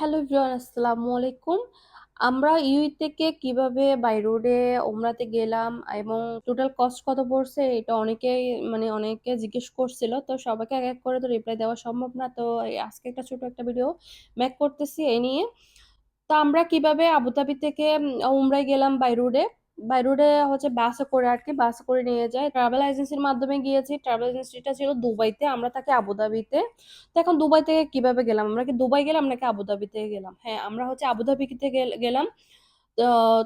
Hello everyone আসসালামু আলাইকুম। আমরা ইউই থেকে কীভাবে বাই রোডে ওমরাতে গেলাম এবং টোটাল কস্ট কত পড়ছে এটা অনেকেই মানে অনেকে জিজ্ঞেস করছিল। তো সবাইকে এক, এক করে তো রিপ্লাই দেওয়া সম্ভব না। তো আজকে একটা ছোট একটা ভিডিও ম্যাক করতেছি এই নিয়ে। তো আমরা কীভাবে আবুধাবি থেকে ওমরায় গেলাম বাই রোডে। বাই রোডে হচ্ছে বাসে করে আর কি বাসে করে নিয়ে যায়। ট্রাভেল এজেন্সির মাধ্যমে গিয়েছি। ট্রাভেল এজেন্সিটা ছিল দুবাইতে, আমরা থাকি আবুধাবিতে। তো এখন দুবাই থেকে কীভাবে গেলাম? আমরা কি দুবাই গেলাম নাকি আবুধাবিতে গেলাম? হ্যাঁ, আমরা হচ্ছে আবুধাবিতে গেলাম।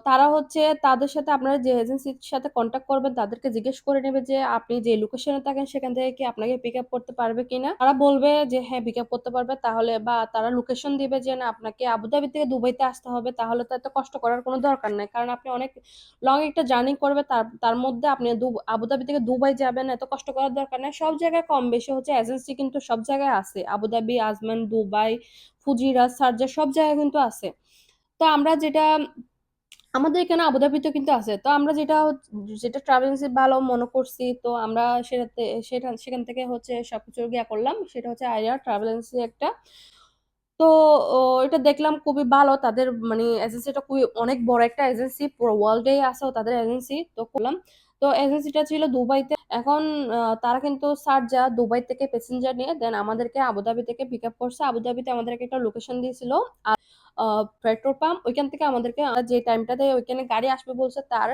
তারা হচ্ছে তাদের সাথে আপনারা যে এজেন্সির সাথে কনট্যাক্ট করবেন তাদেরকে জিজ্ঞেস করে নেবে যে আপনি যে লোকেশনে থাকেন সেখান থেকে কি আপনাকে পিক আপ করতে পারবে কিনা? তারা বলবে যে হ্যাঁ, পিক আপ করতে পারবে তাহলে বা তারা লোকেশন দিবে যে না আপনাকে আবুধাবি থেকে দুবাইতে আসতে হবে তাহলে তো এত কষ্ট করার কোনো দরকার নাই। কারণ আপনি অনেক লং একটা জার্নি করবে তার তার মধ্যে আপনি আবুধাবি থেকে দুবাই যাবেন এত কষ্ট করার দরকার নাই। সব জায়গায় কম বেশি হচ্ছে এজেন্সি কিন্তু সব জায়গায় আছে। Abu Dhabi, Ajman, Dubai, Fujairah Sharjah সব জায়গায় কিন্তু আছে। তো আমরা যেটা আমাদের এখানে আবুধাবিতে কিন্তু আছে। তো আমরা যেটা যেটা ট্রাভেল এজেন্সি ভালো মনে করছি, তো আমরা সেটাতে, সেটা, সেখান থেকে হচ্ছে সবকিছু গিয়া করলাম। সেটা হচ্ছে আইডিয়া ট্রাভেল এজেন্সি একটা। তো এটা দেখলাম খুবই ভালো। তাদের মানে এজেন্সিটা খুবই, অনেক বড় একটা এজেন্সি। পুরো ওয়ার্ল্ডে আছে তাদের এজেন্সি। তো করলাম। তো এজেন্সিটা ছিল দুবাইতে। এখন তারা কিন্তু শারজাহ, দুবাই থেকে প্যাসেঞ্জার নিয়ে দেন আমাদেরকে আবুধাবি থেকে পিক আপ করছে। আবুধাবিতে আমাদেরকে একটা লোকেশন দিয়েছিল। আর পেট্রোল পাম্প ওইখান থেকে আমাদেরকে যে টাইমটাতে ওইখানে গাড়ি আসবে বলছে তার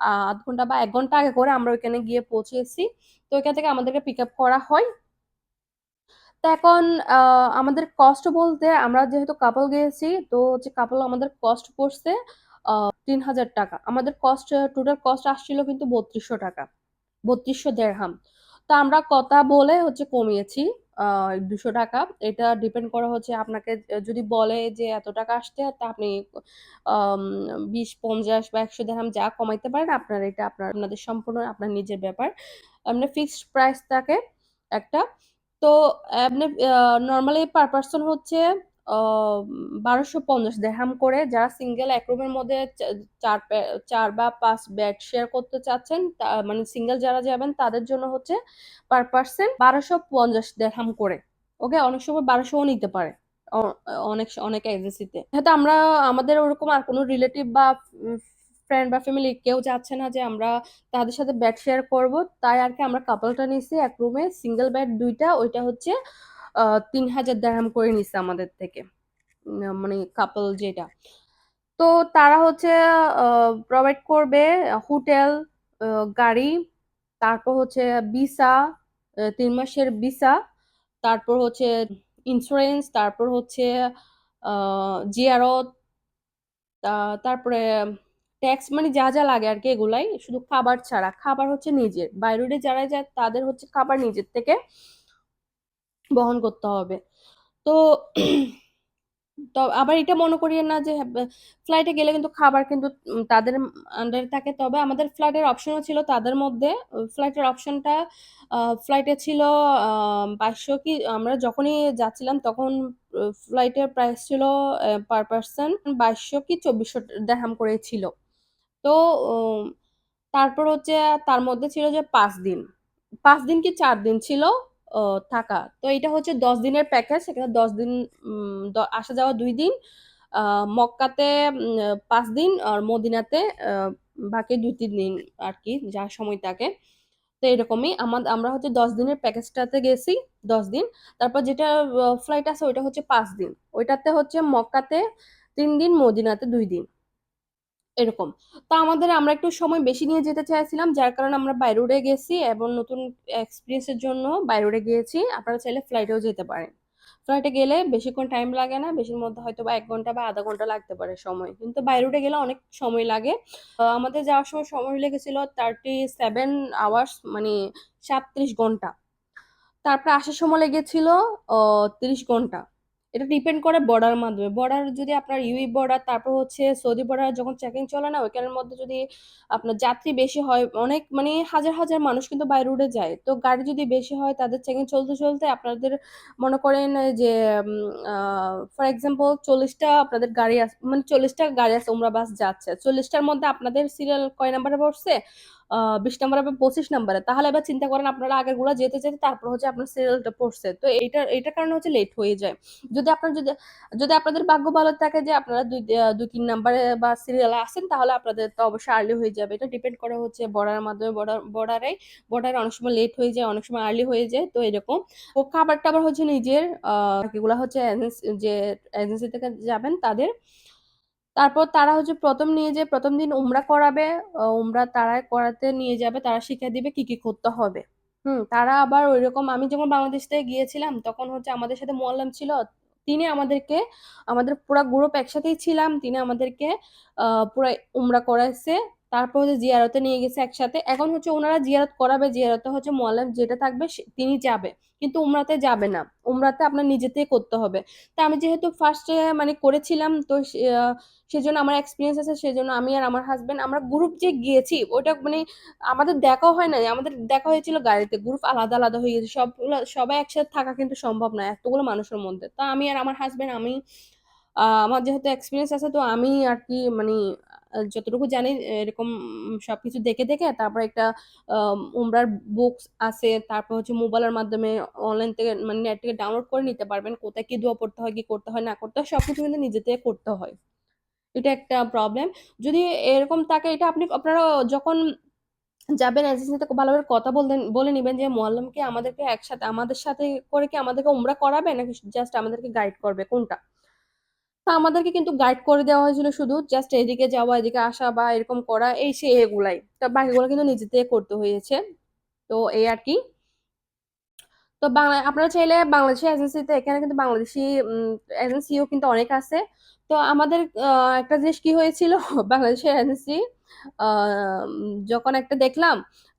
আ ০.৫ ঘণ্টা বা এক ঘণ্টা আগে করে আমরা ওইখানে গিয়ে পৌঁছেছি। তো ওইখান থেকে আমাদেরকে পিক আপ করা হয়। তো এখন আমাদের কস্ট বলতে আমরা যেহেতু কাপল গিয়েছি তো হচ্ছে কাপল আমাদের কস্ট পড়ছে আ ৳৩,০০০ আমাদের কস্ট টোটাল কস্ট আসছিল কিন্তু ৳৩২০০ ৩২০০ দেরহাম। তো আমরা কথা বলে হচ্ছে কমিয়েছি দুশো টাকা এটা ডিপেন্ড করা হচ্ছে আপনাকে যদি বলে যে এত টাকা আসতে তা আপনি ২০, ৫০ বা ১০০ দেরহাম যা কমাইতে পারেন আপনার এটা আপনার আপনাদের সম্পূর্ণ আপনার নিজের ব্যাপার। এমনি ফিক্সড প্রাইস থাকে একটা। তো এমনি আ নরমালি পার পারসন হচ্ছে আ ১২৫০ দেরহাম করে যারা সিঙ্গেল এক রুমের মধ্যে চা ৪ পে ৪ বা ৫ বেড শেয়ার করতে চাচ্ছেন মানে সিঙ্গেল যারা যাবেন, তাদের জন্য হচ্ছে পার পারসন ১২৫০ দেরহাম করে। ওকে? অনেক সময় ১২০০ ও নিতে পারে। অনেক অনেক এজেন্সিতে। যেহেতু আমরা, আমাদের ওরকম আর কোনো রিলেটিভ বা ফ্রেন্ড বা ফ্যামিলি কেউ চাচ্ছে না যে আমরা তাদের সাথে বেড শেয়ার করব। তাই আরকি আমরা কাপলটা নিছি এক রুমে সিঙ্গেল বেড ২ টা ওইটা হচ্ছে আ ৩,০০০ দেরহাম করে নিছে আমাদের থেকে। মানে কাপল যেটা। তো তারা হচ্ছে প্রোভাইড করবে হোটেল, গাড়ি, তারপর হচ্ছে ভিসা, তিন মাসের ভিসা, তারপর হচ্ছে ইন্স্যুরেন্স তারপর হচ্ছে জিয়ারত তারপরে ট্যাক্স মানে যা, যা লাগে আর কি এগুলাই। শুধু খাবার ছাড়া। খাবার হচ্ছে নিজের। বাই রোডে যারা যায় তাদের হচ্ছে খাবার নিজের থেকে বহন করতে হবে। তো আবার এটা মনে করিয়েন না যে ফ্লাইটে গেলে কিন্তু খাবার কিন্তু তাদের আন্ডারে থাকে। তবে আমাদের ফ্লাইটের অপশনও ছিল তাদের মধ্যে। ফ্লাইটের অপশনটা ফ্লাইটে ছিল ২২০০ কি, আমরা যখনই যাচ্ছিলাম তখন ফ্লাইটের প্রাইস ছিল পার পার্সন ২২০০ কি ২৪০০ দেরহাম করে ছিল। তো তারপর হচ্ছে, তার মধ্যে ছিল যে পাঁচ দিন। পাঁচ দিন কি চার দিন ছিল থাকা। তো এটা হচ্ছে ১০ দিনের প্যাকেজ। সেখানে ১০ দিন আসা যাওয়া দুই দিন। মক্কাতে পাঁচ দিন আর মদিনাতে বাকি ২-৩ দিন আর কি যা সময় থাকে। তো এরকমই আমাদ আমরা হচ্ছে ১০ দিনের প্যাকেজটাতে গেছি ১০ দিন। তারপর যেটা ফ্লাইট আছে ওইটা হচ্ছে পাঁচ দিন। ওইটাতে হচ্ছে মক্কাতে তিন দিন, মদিনাতে দুই দিন। এরকম। তো আমাদের আমরা একটু সময় বেশি নিয়ে যেতে চাইছিলাম। যার কারণে আমরা বাই রোডে গেছি এবং নতুন এক্সপিরিয়েন্সের জন্য বাই রোডে গিয়েছি। আপনারা চাইলে ফ্লাইটেও যেতে পারেন। ফ্লাইটে গেলে বেশিক্ষণ টাইম লাগে না। বেশির মধ্যে হয়তো বা এক ঘণ্টা বা আধা ঘণ্টা লাগতে পারে সময়। কিন্তু বাই রোডে গেলে অনেক সময় লাগে। আমাদের যাওয়ার সময়, সময় লেগেছিল 37 আওয়ার্স মানে ৩৭ ঘণ্টা। তারপরে আসার সময় লেগেছিল তিরিশ ঘণ্টা। এটা ডিপেন্ড করে বর্ডার মাধ্যমে। বর্ডার যদি আপনার ইউই বর্ডার তারপর হচ্ছে সৌদি বর্ডার যখন চেকিং চলে না ওইখানের মধ্যে যদি আপনার যাত্রী বেশি হয় অনেক মানে হাজার, হাজার মানুষ কিন্তু বাই রোডে যায়। তো গাড়ি যদি বেশি হয় তাদের চেকিং চলতে, চলতে আপনাদের মনে করেন যে ফর এক্সাম্পল চল্লিশটা আপনাদের গাড়ি আস মানে চল্লিশটা গাড়ি আছে উমরা বাস যাচ্ছে। চল্লিশটার মধ্যে আপনাদের সিরিয়াল কয় নাম্বারে পড়ছে? ২০ নাম্বারে বা ২৫ নাম্বারে। তাহলে এবার চিন্তা করেন আপনারা আগেরগুলা যেতে, যেতে তারপর হচ্ছে আপনার সিরিয়ালটা পড়ছে। তো এইটার এইটার কারণে হচ্ছে লেট হয়ে যায়। যদি আপনার যদি যদি আপনাদের ভাগ্য ভালো থাকে যে আপনারা ২ আ ২-৩ নাম্বারে বা সিরিয়ালে আসেন তাহলে আপনাদের তো অবশ্যই আর্লি হয়ে যাবে। এটা ডিপেন্ড করে হচ্ছে বর্ডারের মাধ্যমে বর্ডার বর্ডারে বর্ডারে অনেক সময় লেট হয়ে যায়, অনেক সময় আর্লি হয়ে যায়। তো এরকম। ও খাবার-টাবার হচ্ছে নিজের আ এগুলা হচ্ছে যে এজেন্সি থেকে যাবেন তাদের। তারপর তারা হচ্ছে প্রথম নিয়ে যে প্রথম দিন উমরা করাবে। উমরা তারা করাতে নিয়ে যাবে। তারা শিখিয়ে দিবে কি, কি করতে হবে। হুম? তারা আবার ওই রকম আমি যখন বাংলাদেশ থেকে গিয়েছিলাম তখন হচ্ছে আমাদের সাথে মোয়াল্লাম ছিল। তিনি আমাদেরকে আমাদের পুরা গ্রুপ একসাথেই ছিলাম। তিনি আমাদেরকে পুরা উমরা করাইছে। তারপর হচ্ছে জিয়ারতে নিয়ে গেছে একসাথে। এখন হচ্ছে ওনারা জিয়ারত করাবে। জিয়ারতে হচ্ছে মোয়াল্লেম যেটা থাকবে তিনি যাবে। কিন্তু উমরাতে যাবে না। উমরাতে আপনার নিজে থেকে করতে হবে। তা আমি যেহেতু ফার্স্টে মানে করেছিলাম তো সেজন্য আমার এক্সপিরিয়েন্স আছে। সেজন্য আমি আর আমার হাজব্যান্ড আমরা গ্রুপ যে গিয়েছি ওইটা মানে আমাদের দেখাও হয় নাই। আমাদের দেখা হয়েছিল গাড়িতে। গ্রুপ আলাদা, আলাদা হয়ে গেছে। সবগুলা সবাই একসাথে থাকা কিন্তু সম্ভব না এতগুলো মানুষের মধ্যে। তা আমি আর আমার হাজব্যান্ড আমি আমার যেহেতু এক্সপিরিয়েন্স আছে তো আমি আর কি আ যতটুকু জানি এরকম সবকিছু দেখে, দেখে তারপর একটা উমরার বুকস আছে। তারপর হচ্ছে মোবাইলের মাধ্যমে অনলাইন থেকে মানে নেট থেকে ডাউনলোড করে নিতে পারবেন। কোথায় কি দোয়া পড়তে হয়, কি করতে হয়, না করতে হয় সবকিছু কিন্তু নিজে থেকে করতে হয়। এটা একটা প্রবলেম। যদি এরকম থাকে এটা আপনি আপনারা যখন যাবেন এজেন্সিতে ভালোভাবে কথা বলবেন বলে নিবেন যে মোয়াল্লেম কি আমাদেরকে একসাথে আমাদের সাথে করে কি আমাদেরকে উমরা করাবে নাকি জাস্ট আমাদেরকে গাইড করবে কোনটা? তো আমাদেরকে কিন্তু গাইড করে দেওয়া হয়েছিল শুধু জাস্ট এদিকে যাওয়া, এদিকে আসা বা এরকম করা এই সে এগুলাই। তো বাকিগুলো কিন্তু নিজে থেকে করতে হয়েছে। তো এই আর কি তো বাংলা আপনারা চাইলে বাংলাদেশি এজেন্সিতে এখানে কিন্তু বাংলাদেশি এজেন্সিও কিন্তু অনেক আছে। তো আমাদের একটা জিনিস কি হয়েছিল বাংলাদেশের এজেন্সি যখন একটা দেখলাম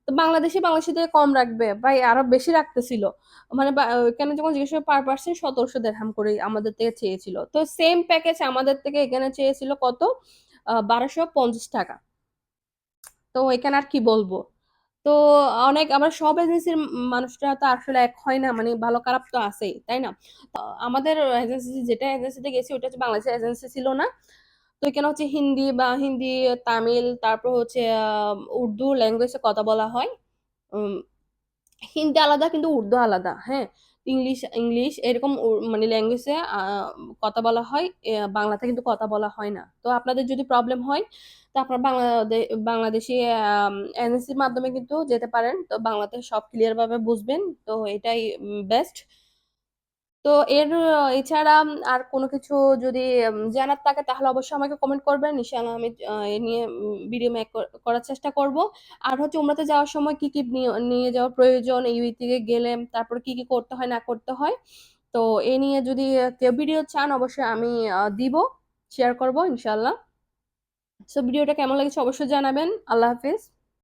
তো বাংলাদেশে বাংলাদেশী থেকে কম রাখবে ভাই আরও বেশি রাখতেছিল। মানে ওইখানে যখন জিজ্ঞেস পার পারসন ১৭০০ দিরহাম করে আমাদের থেকে চেয়েছিল। তো সেম প্যাকেজ আমাদের থেকে এখানে চেয়েছিল কত? বারোশো পঞ্চাশ টাকা তো এখানে আর কি বলব তো অনেক আবার সব এজেন্সির মানুষরা তো আসলে এক হয় না। মানে ভালো খারাপ তো আছেই, তাই না? আমাদের এজেন্সি যেটা এজেন্সিতে গেছি ওটা হচ্ছে বাংলাদেশের এজেন্সি ছিল না। তো এখানে হচ্ছে হিন্দি বা হিন্দি, তামিল তারপর হচ্ছে উর্দু ল্যাঙ্গুয়েজ কথা বলা হয়। হিন্দি আলাদা কিন্তু উর্দু আলাদা, হ্যাঁ? ইংলিশ ইংলিশ এরকম মানে ল্যাঙ্গুয়েজে কথা বলা হয়। বাংলাতে কিন্তু কথা বলা হয় না। তো আপনাদের যদি প্রবলেম হয় তো আপনারা বাংলাদে বাংলাদেশি আম এজেন্সির মাধ্যমে কিন্তু যেতে পারেন। তো বাংলাতে সব ক্লিয়ারভাবে বুঝবেন। তো এটাই বেস্ট। তো এর এছাড়া আর কোনো কিছু যদি জানার থাকে তাহলে অবশ্যই আমাকে কমেন্ট করবেন। ইনশাআল্লাহ আমি এ নিয়ে ভিডিও মেক করার চেষ্টা করব। আর হচ্ছে উমরাতে যাওয়ার সময় কি, কি নিয়ে যাওয়া প্রয়োজন এই থেকে গেলে তারপর কি, কি করতে হয় না করতে হয়। তো এ নিয়ে যদি কেউ ভিডিও চান অবশ্যই আমি দিব, শেয়ার করব ইনশাআল্লাহ। সো ভিডিওটা কেমন লেগেছে অবশ্যই জানাবেন। আল্লাহ হাফেজ।